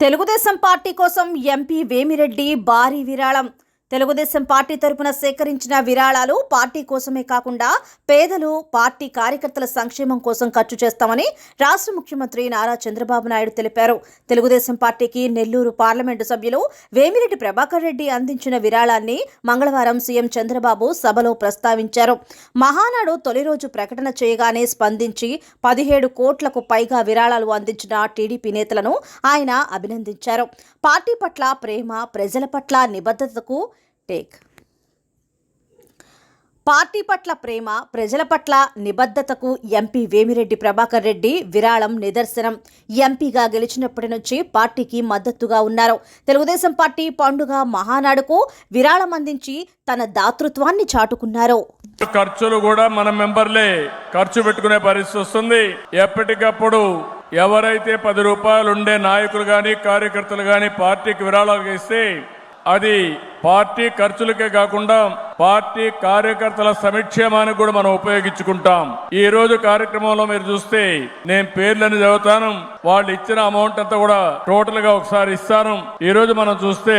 Telugu Desam party కోసం MP Vemireddy భారీ విరాళం. తెలుగుదేశం పార్టీ తరపున సేకరించిన విరాళాలు పార్టీ కోసమే కాకుండా పేదలు పార్టీ కార్యకర్తల సంక్షేమం కోసం ఖర్చు చేస్తామని రాష్ట్ర ముఖ్యమంత్రి నారా చంద్రబాబు నాయుడు తెలిపారు. తెలుగుదేశం పార్టీకి నెల్లూరు పార్లమెంటు సభ్యులు వేమిరెడ్డి ప్రభాకర్ రెడ్డి అందించిన విరాళాన్ని మంగళవారం సీఎం చంద్రబాబు సభలో ప్రస్తావించారు. మహానాడు తొలి రోజు ప్రకటన చేయగానే స్పందించి పదిహేడు కోట్లకు పైగా విరాళాలు అందించిన టీడీపీ నేతలను ఆయన అభినందించారు. పార్టీ పట్ల ప్రేమ ప్రజల పట్ల నిబద్ధతకు టేక్. పార్టీ పట్ల ప్రేమ ప్రజల పట్ల నిబద్ధతకు ఎంపీ వేమిరెడ్డి ప్రభాకర్ రెడ్డి విరాళం నిదర్శనం. ఎంపీగా గెలిచినప్పటి నుంచి పార్టీకి మద్దతుగా ఉన్నారు. తెలుగుదేశం పార్టీ పండుగ మహానాడుకు విరాళం అందించి తన దాతృత్వాన్ని చాటుకున్నారు. ఖర్చులు కూడా మన మెంబర్లే ఖర్చు పెట్టుకునే పరిస్థితి వస్తుంది. ఎప్పటికప్పుడు ఎవరైతే పది రూపాయలు ఉండే నాయకులు కానీ కార్యకర్తలు కానీ పార్టీకి విరాళాలు ఇస్తే అది పార్టీ ఖర్చులకే కాకుండా పార్టీ కార్యకర్తల సంక్షేమానికి కూడా మనం ఉపయోగించుకుంటాం. ఈ రోజు కార్యక్రమంలో మీరు చూస్తే నేను పేర్లను చదువుతాను. వాళ్ళు ఇచ్చిన అమౌంట్ అంతా కూడా టోటల్గా ఒకసారి ఇస్తాను. ఈ రోజు మనం చూస్తే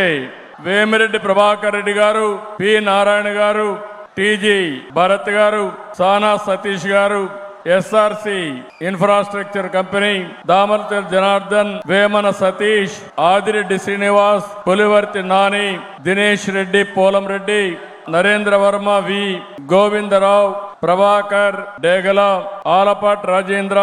వేమిరెడ్డి ప్రభాకర్ రెడ్డి గారు పి నారాయణ గారు టీజీ భరత్ గారు సానా సతీష్ గారు SRC infrastructure company Damarthi Janardhan Vemana Satish Adireddy Srinivas Pulivarthi Nani Dinesh Reddy Polam Reddy Narendra Varma V Govindarao Prabhakar Degala Alapati Rajendra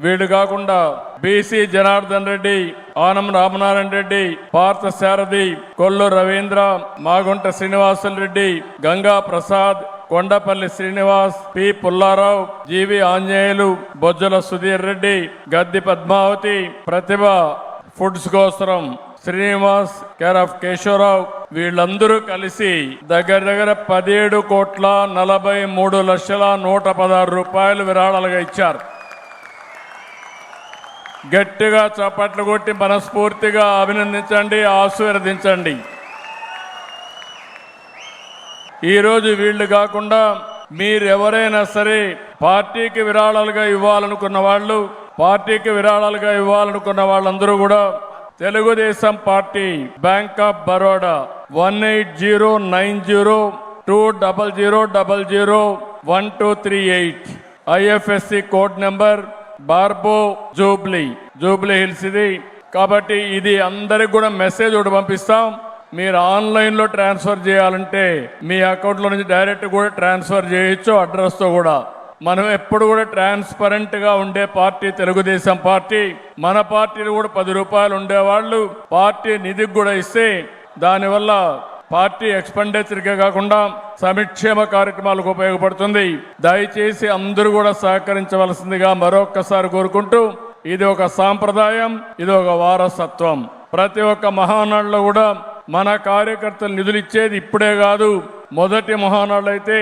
వీడు కాకుండా BC Janardhan Reddy Anam Ramanarayana Reddy Partha Sarathi Kollu Ravindra Magunta Srinivasulu Reddy Ganga Prasad Kondapalli Srinivas P. Pullarao GV Anjaneyulu Bojjala Sudheer Reddy Gaddi Padmavathi Pratibha Foods Kosaram Srinivas care of Keshavarao వీళ్ళందరూ కలిసి దగ్గర దగ్గర పదిహేడు కోట్ల నలభై మూడు లక్షల నూట పదహారు రూపాయలు విరాళాలుగా ఇచ్చారు. గట్టిగా చప్పట్లు కొట్టి మనస్ఫూర్తిగా అభినందించండి ఆశీర్వదించండి. ఈరోజు వీళ్ళు కాకుండా మీరు ఎవరైనా సరే పార్టీకి విరాళాలుగా ఇవ్వాలనుకున్న వాళ్ళు పార్టీకి విరాళాలుగా ఇవ్వాలనుకున్న వాళ్ళందరూ కూడా Telugu Desam party Bank of Baroda one eight zero nine zero two double zero double zero one two three eight IFSC code number బార్బో Jubilee Jubilee hills ఇది. కాబట్టి ఇది అందరికి కూడా మెసేజ్ ఒకటి పంపిస్తాం. మీరు ఆన్లైన్లో ట్రాన్స్ఫర్ చేయాలంటే మీ అకౌంట్లో నుంచి డైరెక్ట్ కూడా ట్రాన్స్ఫర్ చేయొచ్చు అడ్రస్తో కూడా. మనం ఎప్పుడు కూడా ట్రాన్స్పరెంట్గా ఉండే పార్టీ తెలుగుదేశం పార్టీ. మన పార్టీలు కూడా పది రూపాయలు ఉండేవాళ్ళు. పార్టీ నిధికి కూడా ఇస్తే దానివల్ల పార్టీ ఎక్స్పెండిచర్కే కాకుండా సంక్షేమ కార్యక్రమాలకు ఉపయోగపడుతుంది. దయచేసి అందరూ కూడా సహకరించవలసిందిగా మరొక్కసారి కోరుకుంటూ ఇది ఒక సాంప్రదాయం ఇది ఒక వారసత్వం. ప్రతి ఒక్క మహానాడులో కూడా మన కార్యకర్తలు నిధులు ఇచ్చేది ఇప్పుడే కాదు. మొదటి మహానాడు అయితే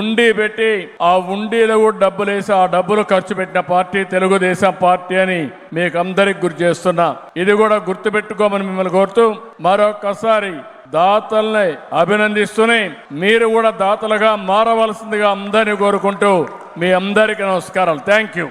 ఉండి పెట్టి ఆ ఉండీలో కూడా డబ్బులు వేసి ఆ డబ్బులు ఖర్చు పెట్టిన పార్టీ తెలుగుదేశం పార్టీ అని మీకు అందరికి గుర్తు చేస్తున్నా. ఇది కూడా గుర్తు పెట్టుకోమని మిమ్మల్ని కోరుతూ మరొకసారి దాతల్ని అభినందిస్తూనే మీరు కూడా దాతలుగా మారవలసిందిగా అందరినీ కోరుకుంటూ మీ అందరికీ నమస్కారాలు. Thank you